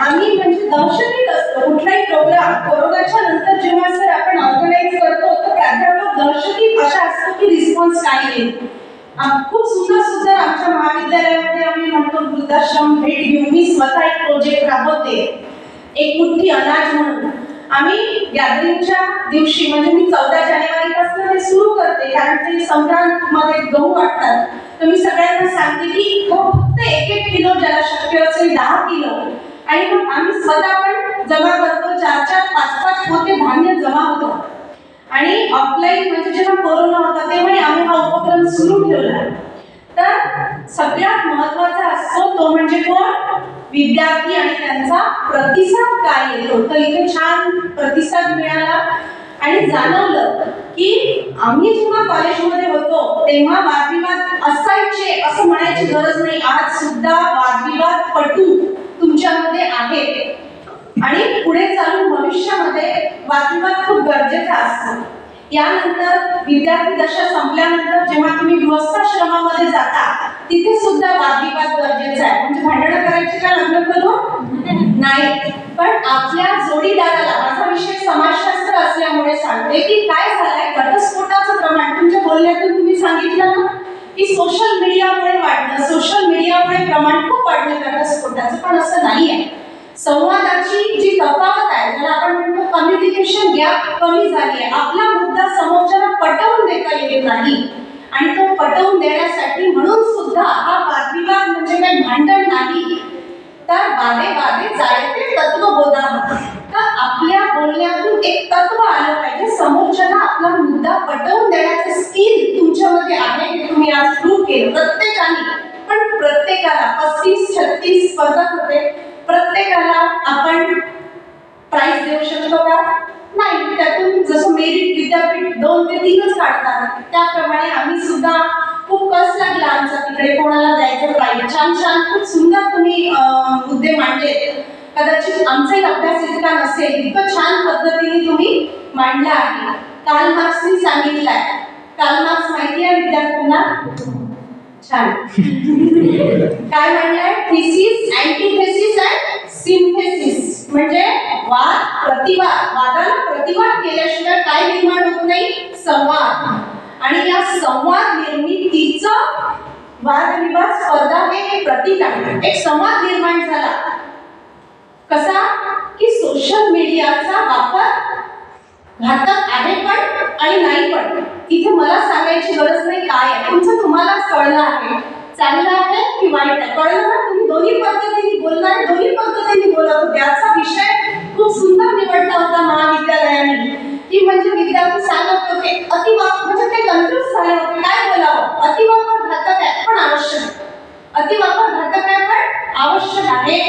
आम्ही म्हणजे दहशतीत असतो. कुठलाही प्रोग्राम कोरोनाच्या नंतर जेव्हा सर आपण ऑर्गनाईज करतो तर प्राध्यापक दहशतीत अशा असतो की रिस्पॉन्स काय येईल खूप सुंदर सुंदर आमच्या महाविद्यालयामध्ये आम्ही म्हणतो वृद्धाश्रम भेट घेऊन मी स्वतः एक प्रोजेक्ट राबवते. एक मुठ्ठी अनाज म्हणून. आम्ही गॅदरिंगच्या दिवशी म्हणजे मी चौदा जानेवारी पासून सुरू करते कारण ते संक्रांत मध्ये गहू वाटतात तर मी सगळ्यांना सांगते की हो फक्त एक एक किलो ज्याला शक्य असेल दहा किलो. आणि मग आम्ही स्वतः पण जमा करतो. चार चार पाच पाच पोते धान्य जमा होतो. आणि ऑफलाईन म्हणजे जेव्हा कोरोना होता तेव्हाही आम्ही हा उपक्रम सुरू ठेवला. तर सगळ्यात महत्त्वाचा असतो तो म्हणजे कोण? विद्यार्थी आणि त्यांचा प्रतिसाद काय येतो? तर इथे छान प्रतिसाद मिळाला. आणि जाणवलं की आम्ही जेव्हा कॉलेजमध्ये होतो तेव्हा वादविवाद असायचे असं म्हणायची गरज नाही. आज सुद्धा वादविवाद पटू. आहेत आणि पुढे चालून भविष्यामध्ये वादविवाद खूप गरजेचा असतो. यानंतर विद्यार्थी दशा संपल्यानंतर जेव्हा तुम्ही गृहस्थाश्रमामध्ये जाता तिथे सुद्धा वादविवाद गरजेचा आहे. म्हणजे भांडणं करायची का लग्न करून? नाही. पण आपल्या जोडीदाराला माझा विषय समाजशास्त्र असल्यामुळे सांगते की काय झालंय घटस्फोटाचं प्रमाण तुमच्या बोलण्यातून तुम्ही सांगितलं ना? की सोशल मीडियामुळे वाढलं. सोशल मीडियामुळे प्रमाण खूप वाढलं घटस्फोटाचं पण असं नाही आहे संवादाची जी तफावत आहे ज्याला आपण म्हणतो कम्युनिकेशन गॅप कमी झाली आहे. आपला मुद्दा समोरच्याला पटवून देता येत नाही. आणि तो पटवून देण्यासाठी म्हणून सुद्धा हा वादविवाद म्हणजे काही भांडण नाही. तर वादे वादे जायते तत्व बोधा तर आपल्या बोलण्यातून एक तत्व आलं पाहिजे. समोरच्याला आपला मुद्दा पटवून देण्याचं स्किल तुमच्यामध्ये आहे हे तुम्ही आज प्रूव्ह केलं. प्रत्येकाने. पण प्रत्येकाला पस्तीस छत्तीस स्पर्धक होते. प्रत्येकाला आपण प्राइस देऊ शकतो का? नाही त्यातून जसं मेरिट विद्यापीठ दोन ते तीनच काढतात त्याप्रमाणे आम्ही सुद्धा खूप कस लागला आमचा तिकडे. कोणाला द्यायचं पाहिजे छान छान खूप सुंदर तुम्ही मुद्दे मांडले कदाचित आमचाही अभ्यास इतका नसेल इतकं छान पद्धतीने तुम्ही मांडला आहे. काल मार्क्सनी सांगितलंय. काल मार्क्स माहिती आहे विद्यार्थ्यांना? छान. काय म्हणलंय? थिसिस अँटीथेसिस अँड सिंथेसिस म्हणजे वाद प्रतिवाद. वादाला प्रतिवाद केल्याशिवाय काय निर्माण होत नाही संवाद. आणि या संवाद निर्मितीचं वादविवाद स्पर्धा हे एक प्रतीक आहे. एक संवाद निर्माण झाला. कसा? की सोशल मीडियाचा वापर घातक आहे पण आणि नाही पण. इथे मला सांगायची गरज नाही काय आहे. तुमचं तुम्हालाच कळलं आहे चांगलं आहे की वाईट आहे कळलं ना तुम्ही दोन्ही पद्धतीने बोलणार दोन्ही पद्धतीने बोलत होते. आजचा विषय खूप सुंदर निवडला होता महाविद्यालयाने. की म्हणजे विद्यार्थी सांगत होते अतिवापर म्हणजे ते कन्फ्युज झाले. होते काय बोलावं? अतिवापर घातक आहे पण आवश्यक अतिवापर घातक आहे पण आवश्यक आहे.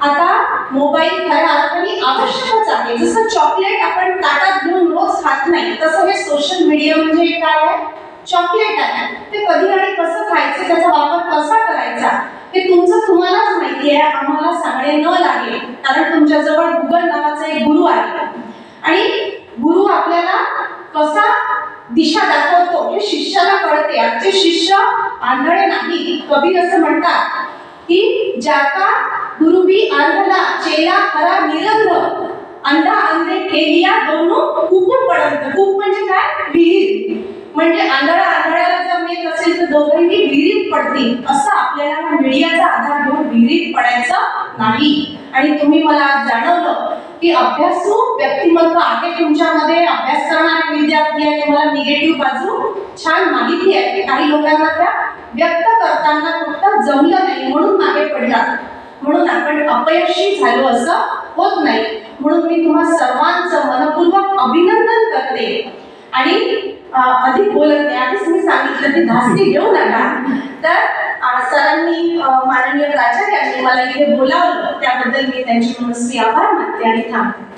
आता मोबाईल खऱ्या अर्थाने आवश्यकच आहे. जसं चॉकलेट आपण ताटात घेऊन रोज खात नाही तसं हे सोशल मीडिया म्हणजे काय आहे? चॉकलेट आहे. ते कधी आणि कसं त्याचा वापर कसा करायचा हे तुमचं तुम्हालाच माहिती आहे आम्हाला सांगणे न लागेल. कारण तुमच्याजवळ गुगल नावाचा एक गुरु आहे. आणि गुरु आपल्याला कसा दिशा दाखवतो हे शिष्याला कळते. आजचे शिष्य आंधळे नाही कबीर असं म्हणतात की जाका गुरु बी आंधला चेला खरा निरंध अंधा अंधे केलिया दोन खूप पडंत खूप म्हणजे काय? विहीर. म्हणजे आंधळ पडतील असं आपल्याला मीडियाचा आधार घेऊन विहिरीत पडायचं नाही. आणि तुम्ही मला जाणवलं की अभ्यासू व्यक्तिमत्व आहे तुमच्यामध्ये अभ्यास करणारे विद्यार्थी आहे तुम्हाला निगेटिव्ह बाजू छान माहिती आहे. काही लोकांना त्या व्यक्त करताना फक्त जमलं नाही म्हणून मागे पडतात म्हणून आपण अपयशी झालो असं होत नाही. म्हणून मी तुम्हा सर्वांचं मनपूर्वक अभिनंदन करते. आणि अधिक बोलत नाही. आधीच मी सांगितलं की धास्ती घेऊ नका. तर सरांनी माननीय प्राचार्यांनी मला इथे बोलावलं. त्याबद्दल मी त्यांची मनस्वी आभार मानते आणि थांबते.